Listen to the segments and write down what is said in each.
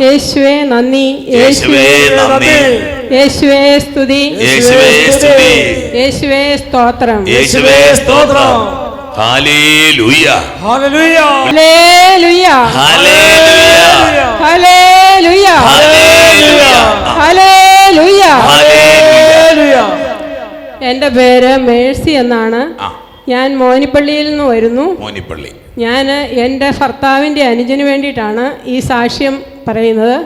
യേശുവേ നന്ദി. യേശുവേ നന്ദി. യേശുവേ സ്തുതി. യേശുവേ സ്തുതി. യേശുവേ സ്തോത്രം. യേശുവേ സ്തോത്രം. Hallelujah hallelujah hallelujah hallelujah hallelujah hallelujah hallelujah എന്റെ പേര് മേഴ്സി എന്നാണ്. ആ. ഞാൻ മോനിപ്പള്ളിയിൽ നിന്ന് വരുന്നു. മോനിപ്പള്ളി. ഞാൻ എന്റെ ഭർത്താവിന്റെ അനുജന് വേണ്ടിയിട്ടാണ് ഈ സാക്ഷ്യം പറയുന്നത്.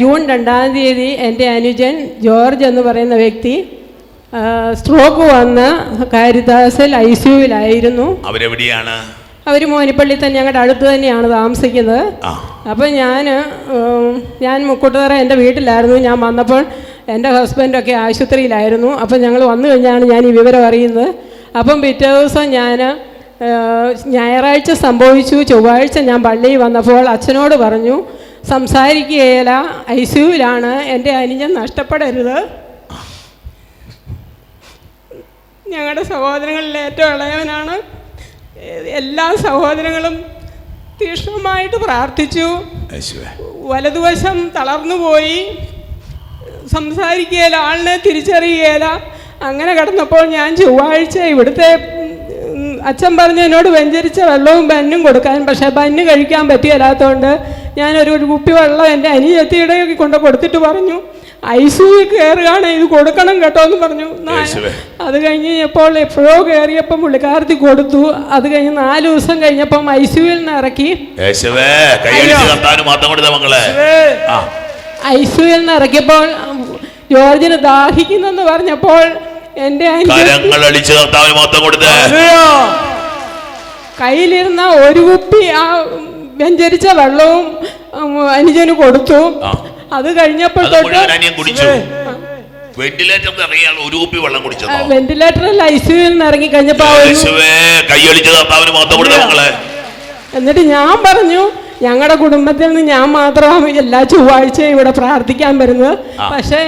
ജൂൺ രണ്ടാം തീയതി എന്റെ അനുജൻ ജോർജ് എന്ന് പറയുന്ന വ്യക്തി സ്ട്രോക്ക് വന്ന് കാരിദാസിൽ ഐ സിയുവിലായിരുന്നു അവരെവിടെയാണ്? അവർ മോനിപ്പള്ളി തന്നെ ഞങ്ങളുടെ അടുത്ത് തന്നെയാണ് താമസിക്കുന്നത്. അപ്പം അപ്പോൾ ഞാൻ ഞാൻ മുക്കൂട്ടുതറ എന്റെ വീട്ടിലായിരുന്നു. ഞാൻ വന്നപ്പോൾ എന്റെ ഹസ്ബൻഡൊക്കെ ആശുപത്രിയിലായിരുന്നു. അപ്പം ഞങ്ങൾ വന്നു കഴിഞ്ഞാണ് ഞാൻ ഈ വിവരം അറിയുന്നത്. അപ്പം പിറ്റേ ദിവസം ഞാൻ ഞായറാഴ്ച സംഭവിച്ചു ചൊവ്വാഴ്ച ഞാൻ പള്ളിയിൽ വന്നപ്പോൾ അച്ഛനോട് പറഞ്ഞു സംസാരിക്കുകയില്ല ഐ സിയുവിലാണ് എന്റെ അനുജൻ നഷ്ടപ്പെടരുത്. ഞങ്ങളുടെ സഹോദരങ്ങളിൽ ഏറ്റവും ഇളയവനാണ്. എല്ലാ സഹോദരങ്ങളും തീക്ഷ്ണമായിട്ട് പ്രാർത്ഥിച്ചു. വലതുവശം വലതുവശം തളർന്നുപോയി. സംസാരിക്കുകയില്ല ആളിനെ തിരിച്ചറിയുകയില്ല. അങ്ങനെ കിടന്നപ്പോൾ ഞാൻ ചൊവ്വാഴ്ച ഇവിടുത്തെ അച്ഛൻ പറഞ്ഞു എന്നോട് വെഞ്ചരിച്ച വെള്ളവും ബന്നും കൊടുക്കാൻ പക്ഷേ ബന്ന് കഴിക്കാൻ പറ്റിയല്ലാത്തതുകൊണ്ട് ഞാനൊരു ഒരു കുപ്പി വെള്ളം എന്റെ അനിയത്തിയുടെ കൊണ്ട് കൊടുത്തിട്ട് പറഞ്ഞു ഐസൂയിൽ കയറുകയാണ് ഇത് കൊടുക്കണം കേട്ടോ എന്ന് പറഞ്ഞു. അത് കഴിഞ്ഞ് കഴിഞ്ഞപ്പോൾ എപ്പോഴോ കയറിയപ്പം പുള്ളിക്കാരത്തി കൊടുത്തു. അത് കഴിഞ്ഞ് നാല് ദിവസം കഴിഞ്ഞപ്പം ഐസിയുവിൽ നിന്ന് ഇറക്കി. ഐസിയുവിൽ നിന്ന് ഇറക്കിയപ്പോൾ ജോർജിന് ദാഹിക്കുന്നെന്ന് പറഞ്ഞപ്പോൾ അനുജത്തി കരങ്ങൾ അടിച്ച് കർത്താവിന് മൊത്തം കൊടുത്ത്. കയ്യിലിരുന്ന ഒരു കുപ്പി ആ വ്യഞ്ചരിച്ച വെള്ളവും അനുജന് കൊടുത്തു. അത് കഴിഞ്ഞപ്പോൾ കുടിച്ചു. വെന്റിലേറ്റർ ഇറങ്ങിയാൽ ഒരു കുപ്പി വെള്ളം കുടിച്ചതോ. വെന്റിലേറ്ററിൽ ഐസിയുവിൽ നിന്ന് ഇറങ്ങി കഴിഞ്ഞപ്പോൾ ആ യേശുവേ കൈയടിച്ച് കർത്താവിന് മാത്രം കൊടുത്ത മക്കളെ. എന്നിട്ട് ഞാൻ പറഞ്ഞു ഞങ്ങളുടെ കുടുംബത്തിൽ നിന്ന് ഞാൻ മാത്രമാണ് എല്ലാ ചൊവ്വാഴ്ചയും ഇവിടെ പ്രാർത്ഥിക്കാൻ വരുന്നത്. പക്ഷേ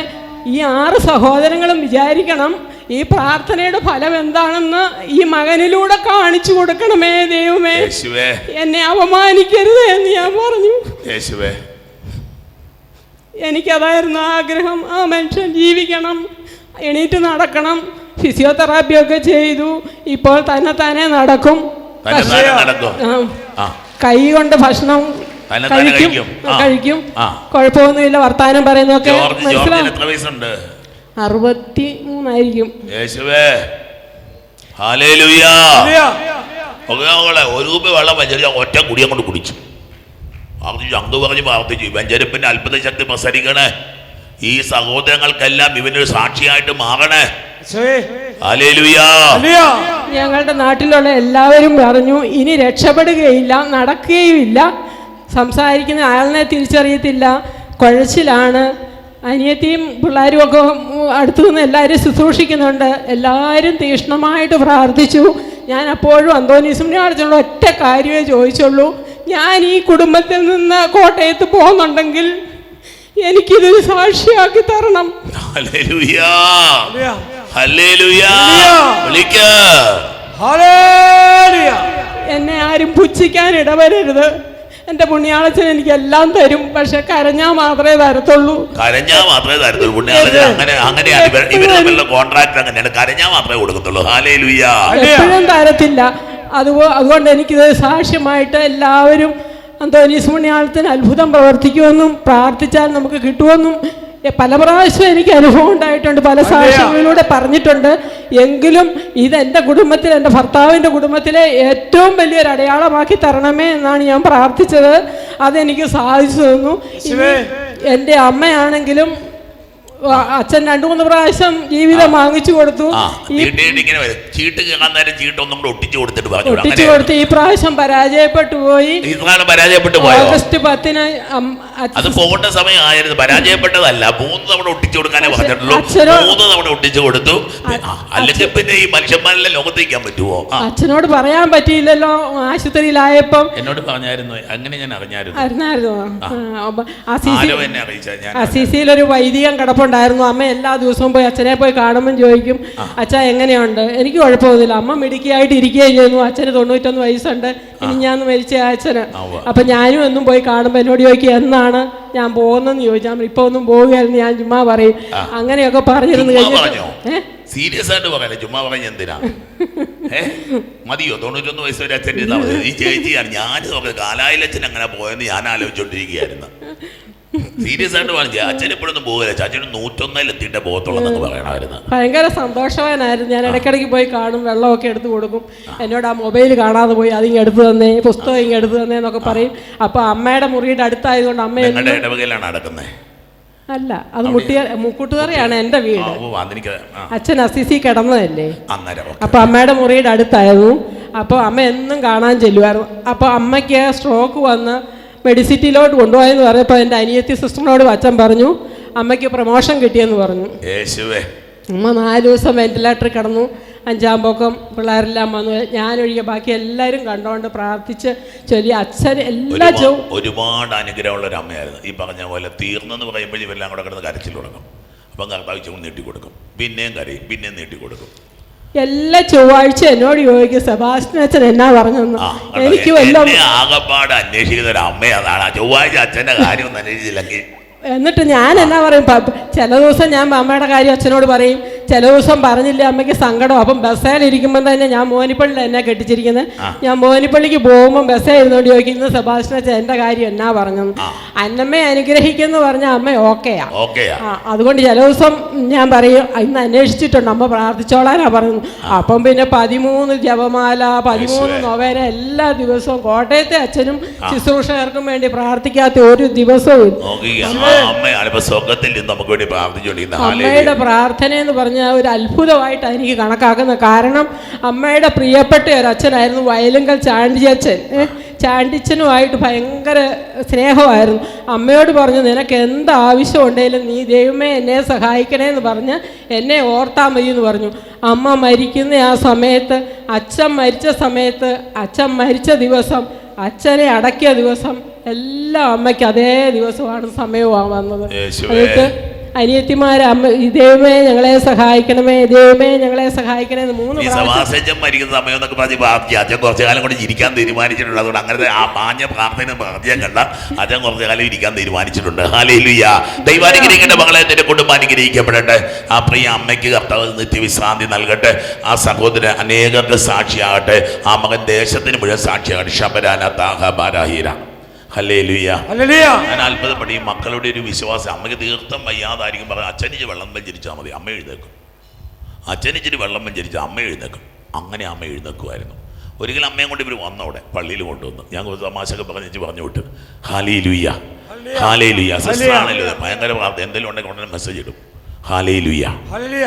ഈ ആറ് സഹോദരങ്ങളും വിചാരിക്കണം ഈ പ്രാർത്ഥനയുടെ ഫലം എന്താണെന്ന് ഈ മകനിലൂടെ കാണിച്ചു കൊടുക്കണമേ ദൈവമേ. എന്നെ അപമാനിക്കരുത് എന്ന് ഞാൻ പറഞ്ഞു. എനിക്കതായിരുന്നു ആഗ്രഹം. ആ മനുഷ്യൻ ജീവിക്കണം എണീറ്റ് നടക്കണം ഫിസിയോതെറാപ്പി ഒക്കെ ചെയ്തു. ഇപ്പോൾ തന്നെ തന്നെ നടക്കും. കൈ കൊണ്ട് ഭക്ഷണം കഴിക്കും. കഴിക്കും. കുഴപ്പമൊന്നുമില്ല. വർത്താനം പറയുന്നൊക്കെ മനസ്സിലാവും. അറുപത്തി മൂന്നായിരിക്കും യേശുവേ. ഹാലേലുയാ ഒരു രൂപ വെള്ളം വെഞ്ചരിച്ച ഒറ്റ കുടി കൊണ്ട് കുടിച്ചു. പ്രാർത്ഥിച്ചു അങ്ങ് പറഞ്ഞ് പ്രാർത്ഥിച്ചു. വെഞ്ചരിപ്പിന്റെ അത്ഭുത ശക്തി പ്രസരിക്കണേ. ഈ സഹോദരങ്ങൾക്കെല്ലാം ഇവനൊരു സാക്ഷിയായിട്ട് മാറണേ. ഞങ്ങളുടെ നാട്ടിലുള്ള എല്ലാവരും പറഞ്ഞു ഇനി രക്ഷപ്പെടുകയില്ല നടക്കുകയുമില്ല. സംസാരിക്കുന്ന ആളിനെ തിരിച്ചറിയത്തില്ല. കുഴച്ചിലാണ്. അനിയത്തിയും പിള്ളേരും ഒക്കെ അടുത്തു നിന്ന് എല്ലാവരും ശുശ്രൂഷിക്കുന്നുണ്ട്. എല്ലാവരും തീക്ഷ്ണമായിട്ട് പ്രാർത്ഥിച്ചു. ഞാൻ അപ്പോഴും അന്തോനീസുമിനെ അടച്ചുള്ള ഒറ്റ കാര്യമേ ചോദിച്ചുള്ളൂ. ഞാൻ ഈ കുടുംബത്തിൽ നിന്ന് കോട്ടയത്ത് പോകുന്നുണ്ടെങ്കിൽ എനിക്കിതൊരു സാക്ഷിയാക്കി തരണം. ഹല്ലേലൂയാ. ഹല്ലേലൂയാ. വിളിക്ക. എന്നെ ആരും പുച്ഛിക്കാൻ ഇടവരരുത്. എന്റെ പുണ്യാളച്ചൻ എനിക്ക് എല്ലാം തരും പക്ഷെ കരഞ്ഞാ മാത്രമേ തരത്തുള്ളൂ. കരഞ്ഞാ മാത്രമേ തരത്തുള്ളൂ. പുണ്യാളച്ചൻ അങ്ങനെ അങ്ങനെയാണ് ഇവർ കോൺട്രാക്ട് അങ്ങനെയാണ്. കരഞ്ഞാ മാത്രമേ കൊടുക്കത്തുള്ളൂ. എപ്പോഴും തരത്തില്ല. അതുപോ അതുകൊണ്ട് എനിക്കിത് സാക്ഷ്യമായിട്ട് എല്ലാവരും അന്തോനീസ് പുണ്യാളത്തിന് അത്ഭുതം പ്രവർത്തിക്കുമെന്നും പ്രാർത്ഥിച്ചാൽ നമുക്ക് കിട്ടുമെന്നും പല പ്രാവശ്യം എനിക്ക് അനുഭവം ഉണ്ടായിട്ടുണ്ട്. പല സാക്ഷ്യങ്ങളിലൂടെ പറഞ്ഞിട്ടുണ്ട്. എങ്കിലും ഇത് എന്റെ കുടുംബത്തിൽ എന്റെ ഭർത്താവിന്റെ കുടുംബത്തിലെ ഏറ്റവും വലിയൊരു അടയാളമാക്കി തരണമേ എന്നാണ് ഞാൻ പ്രാർത്ഥിച്ചത്. അതെനിക്ക് സാധിച്ചു തന്നു. എന്റെ അമ്മയാണെങ്കിലും അച്ഛൻ രണ്ടു മൂന്ന് പ്രാവശ്യം ജീവിതം വാങ്ങിച്ചു കൊടുത്തു. ചീട്ട് ചീട്ട് കേൾക്കാൻ നേരം ചീട്ട് ഒന്നും കൂടെ ഒട്ടിച്ചു കൊടുത്തിട്ട് പറഞ്ഞു വിടും. ഒട്ടിച്ചു കൊടുത്ത് ഈ പ്രാവശ്യം പരാജയപ്പെട്ടു പോയി. പരാജയപ്പെട്ടു പോയോ? ഓഗസ്റ്റ് പത്തിന് അത് പോകേണ്ട സമയമായിരുന്നു. പരാജയപ്പെട്ടതല്ല. മൂന്ന് തവണ ഒട്ടിച്ചു കൊടുക്കാനേ പറഞ്ഞിട്ടുള്ളൂ. മൂന്ന് തവണ ഒട്ടിച്ചു കൊടുത്തു. അല്ലെങ്കിൽ പിന്നെ ഈ മനുഷ്യന്മാരെല്ലാം ലോകത്തേക്കാൻ പറ്റുമോ അച്ഛനോട് പറയാൻ പറ്റിയില്ലല്ലോ. ആശുപത്രിയിലായപ്പം എന്നോട് പറഞ്ഞായിരുന്നു. അങ്ങനെ ഞാൻ അറിഞ്ഞായിരുന്നു. അറിഞ്ഞായിരുന്നു? അസിസിയിൽ ഒരു വൈദികം കിടപ്പുണ്ട് കുഴപ്പമുണ്ടായിരുന്നു അമ്മ എല്ലാ ദിവസവും പോയി അച്ഛനെ പോയി കാണുമ്പോൾ ചോദിക്കും അച്ഛ എങ്ങനെയുണ്ട്? എനിക്ക് കുഴപ്പമൊന്നുമില്ല. അമ്മ മിടുക്കിയായിട്ട് ഇരിക്കുകയും ചെയ്യുന്നു. അച്ഛന് തൊണ്ണൂറ്റൊന്ന് വയസ്സുണ്ട്. ഇനി ഞാൻ മരിച്ച അച്ഛന്. അപ്പൊ ഞാനും എന്നും പോയി കാണുമ്പോൾ എന്നോട് ചോദിക്കും എന്നാണ് ഞാൻ പോകുന്നതെന്ന് ചോദിച്ചാൽ ഇപ്പൊ ഒന്നും പോവുകയായിരുന്നു. ഞാൻ ചുമ്മാ പറയും. അങ്ങനെയൊക്കെ പറഞ്ഞിരുന്നു കഴിഞ്ഞു സീരിയസ് ആയിട്ട് പറയല്ലേ? ചുമ്മാ പറഞ്ഞ എന്തിനാ? മതിയോ? തൊണ്ണൂറ്റൊന്ന് വയസ്സ് വരെ അച്ഛൻ ഇരുന്നാ മതി ഈ ചേച്ചിയാണ്. ഞാൻ കാലായിലച്ഛൻ അങ്ങനെ പോയെന്ന് ഞാൻ ആലോചിച്ചോണ്ടിരിക്കുകയായിരുന്നു. സീരിയസ് ആയിട്ട് പറഞ്ഞു അച്ഛൻ ഇപ്പോഴൊന്നും പോകില്ല ചാച്ചൻ നൂറ്റൊന്നിൽ എത്തിയിട്ടേ പോകത്തുള്ളൂ എന്നൊക്കെ പറയണമായിരുന്നു. ഭയങ്കര സന്തോഷവാനായിരുന്നു. ഞാൻ ഇടയ്ക്കിടയ്ക്ക് പോയി കാണും വെള്ളമൊക്കെ എടുത്തു കൊടുക്കും. എന്നോട് ആ മൊബൈൽ കാണാതെ പോയി അതിങ്ങ് എടുത്തു തന്നേ പുസ്തകം ഇങ്ങ് എടുത്തു തന്നേ എന്നൊക്കെ പറയും. അപ്പൊ അമ്മയുടെ മുറിയുടെ അടുത്തായതുകൊണ്ട് അമ്മ നിങ്ങളുടെ ഇടവകയിലാണ് നടക്കുന്നത് അല്ല അത് മുട്ടിയ മുക്കൂട്ടുതറയാണ് എന്റെ വീട്. അച്ഛൻ അസിസി കിടന്നതല്ലേ? അപ്പൊ അമ്മയുടെ മുറിയുടെ അടുത്തായിരുന്നു അപ്പോൾ അമ്മ എന്നും കാണാൻ ചെല്ലുമായിരുന്നു. അപ്പോൾ അമ്മയ്ക്ക് സ്ട്രോക്ക് വന്ന് മെഡിസിറ്റിയിലോട്ട് കൊണ്ടുപോയെന്ന് പറഞ്ഞപ്പോൾ എന്റെ അനിയത്തി സിസ്റ്ററിനോട് അച്ഛൻ പറഞ്ഞു അമ്മയ്ക്ക് പ്രൊമോഷൻ കിട്ടിയെന്ന് പറഞ്ഞു. യേശുവേ. അമ്മ നാല് ദിവസം വെന്റിലേറ്റർ കിടന്നു. അഞ്ചാം പൊക്കം പിള്ളേരെല്ലാം വന്നു. ഞാനൊഴികെ ബാക്കി എല്ലാവരും കണ്ടോണ്ട് പ്രാർത്ഥിച്ച് ചൊല്ലി അച്ഛൻ എല്ലാ ഒരുപാട് അനുഗ്രഹമുള്ള ഒരു അമ്മയായിരുന്നു. ഈ പറഞ്ഞ പോലെ തീർന്നെന്ന് പറയുമ്പോഴും ഇവരെല്ലാം കൂടെ കിടന്ന് കരച്ചിൽ തുടങ്ങും. അപ്പം കർത്താവ് ചുമ നീട്ടി കൊടുക്കും. പിന്നെയും കരയും പിന്നെയും നീട്ടി കൊടുക്കും. എല്ലാ ചൊവ്വാഴ്ച എന്നോട് ചോദിക്കും സെബാസ്റ്റിൻ അച്ഛൻ എന്നാ പറഞ്ഞെന്ന്? എനിക്ക് ആകപ്പാട് അന്വേഷിക്കുന്ന ഒരു അമ്മയാണ് ചൊവ്വാഴ്ച അച്ഛന്റെ കാര്യം ഒന്നും അന്വേഷിച്ചില്ലെങ്കിൽ. എന്നിട്ട് ഞാൻ എന്നാ പറയും? ചില ദിവസം ഞാൻ അമ്മയുടെ കാര്യം അച്ഛനോട് പറയും. ചില ദിവസം പറഞ്ഞില്ല അമ്മയ്ക്ക് സങ്കടം. അപ്പം ബസ്സേലിരിക്കുമ്പോൾ തന്നെ ഞാൻ മോനിപ്പള്ളിയിൽ എന്നെ കെട്ടിച്ചിരിക്കുന്നത് ഞാൻ മോനിപ്പള്ളിക്ക് പോകുമ്പോൾ ബസ്സേ ഇരുന്നോണ്ട് ചോദിക്കുന്നത് ഇന്ന് അച്ഛൻ എന്റെ കാര്യം? എന്നാ പറഞ്ഞു അന്നമ്മയെ അനുഗ്രഹിക്കുന്നു പറഞ്ഞ അമ്മ ഓക്കെയാ. അതുകൊണ്ട് ചില ദിവസം ഞാൻ പറയും ഇന്ന് അന്വേഷിച്ചിട്ടുണ്ട് അമ്മ പ്രാർത്ഥിച്ചോളാനാ പറഞ്ഞു അപ്പം പിന്നെ പതിമൂന്ന് ജപമാല പതിമൂന്ന് നൊവേന എല്ലാ ദിവസവും കോട്ടയത്തെ അച്ഛനും ശുശ്രൂഷകർക്കും വേണ്ടി പ്രാർത്ഥിക്കാത്ത ഒരു ദിവസവും അമ്മയുടെ പ്രാർത്ഥന എന്ന് പറഞ്ഞാൽ ഒരു അത്ഭുതമായിട്ടാണ് എനിക്ക് കണക്കാക്കുന്നത്. കാരണം അമ്മയുടെ പ്രിയപ്പെട്ട ഒരു അച്ഛനായിരുന്നു വയലുങ്കൽ ചാണ്ടിയച്ഛൻ. ചാണ്ടിച്ചനുമായിട്ട് ഭയങ്കര സ്നേഹമായിരുന്നു. അമ്മയോട് പറഞ്ഞു നിനക്ക് എന്ത് ആവശ്യം ഉണ്ടെങ്കിലും നീ ദൈവമേ എന്നെ സഹായിക്കണേ എന്ന് പറഞ്ഞ് എന്നെ ഓർത്താൽ മതി എന്ന് പറഞ്ഞു. അമ്മ മരിക്കുന്ന ആ സമയത്ത് അച്ഛൻ മരിച്ച സമയത്ത് അച്ഛൻ മരിച്ച ദിവസം അച്ഛനെ അടക്കിയ ദിവസം എല്ലാം അമ്മയ്ക്ക് അതേ ദിവസമാണ് സമയമാണ് വന്നത്. എന്നിട്ട് അനിയത്തിമാരെ അമ്മ ദൈവമേ ഞങ്ങളെ സഹായിക്കണമേ ദൈവമേ ഞങ്ങളെ സഹായിക്കണേ എന്ന് മൂന്ന് പ്രാവശ്യം മരിക്കുന്ന സമയം എന്നൊക്കെ പറഞ്ഞ് പ്രാർത്ഥിച്ചു അച്ഛൻ കുറച്ചു കാലം കൊണ്ട് ഇരിക്കാൻ തീരുമാനിച്ചിട്ടുണ്ട്. അതുകൊണ്ട് അങ്ങനത്തെ ആ പാഞ്ഞ പ്രാർത്ഥന പ്രാർത്ഥിക്കാൻ കണ്ട അച്ഛൻ കുറച്ചു കാലം ഇരിക്കാൻ തീരുമാനിച്ചിട്ടുണ്ട്. ഹാലേലുയ്യ ദൈവാനുഗ്രഹിക്കേണ്ട മകളെ നിന്റെ കുടുംബം അനുഗ്രഹിക്കപ്പെടട്ടെ. ആ പ്രിയ അമ്മയ്ക്ക് കർത്താവ് നിത്യവിശ്രാന്തി നൽകട്ടെ. ആ സഹോദരൻ അനേകർക്ക് സാക്ഷിയാകട്ടെ. ആ മകൻ ദേശത്തിന് മുഴുവൻ സാക്ഷിയാകട്ടെ. ശബരാന താഹ ബാരാഹീര ഞാൻ അത്ഭുതപ്പെട്ടു. ഈ മക്കളുടെ ഒരു വിശ്വാസം. അമ്മയ്ക്ക് തീർത്ഥം വയ്യാതായിരിക്കും പറഞ്ഞു അച്ഛനിച്ച് വെള്ളം വെഞ്ചരിച്ചാൽ മതി. അമ്മ എഴുന്നേക്കും അച്ഛനിച്ചിട്ട് വെള്ളം വെഞ്ചരിച്ചാൽ അമ്മ എഴുന്നേക്കും അങ്ങനെ അമ്മ എഴുന്നേക്കുമായിരുന്നു ഒരിക്കലും അമ്മയും കൊണ്ട് ഇവർ വന്ന അവിടെ പള്ളിയിൽ കൊണ്ടുവന്നു. ഞാൻ കുറച്ച് തമാശയൊക്കെ പറഞ്ഞിട്ട് പറഞ്ഞു വിട്ടു. ഹാലേ ലുയ്യ ഹാലേ ലുയ്യ സിസ്റ്ററാണല്ലോ. ഭയങ്കര പ്രാർത്ഥന എന്തെങ്കിലും ഉണ്ടെങ്കിൽ ഉടനെ മെസ്സേജ് ഇടും. ഹാലേ ലുയ്യ ഹല്ലേലൂയ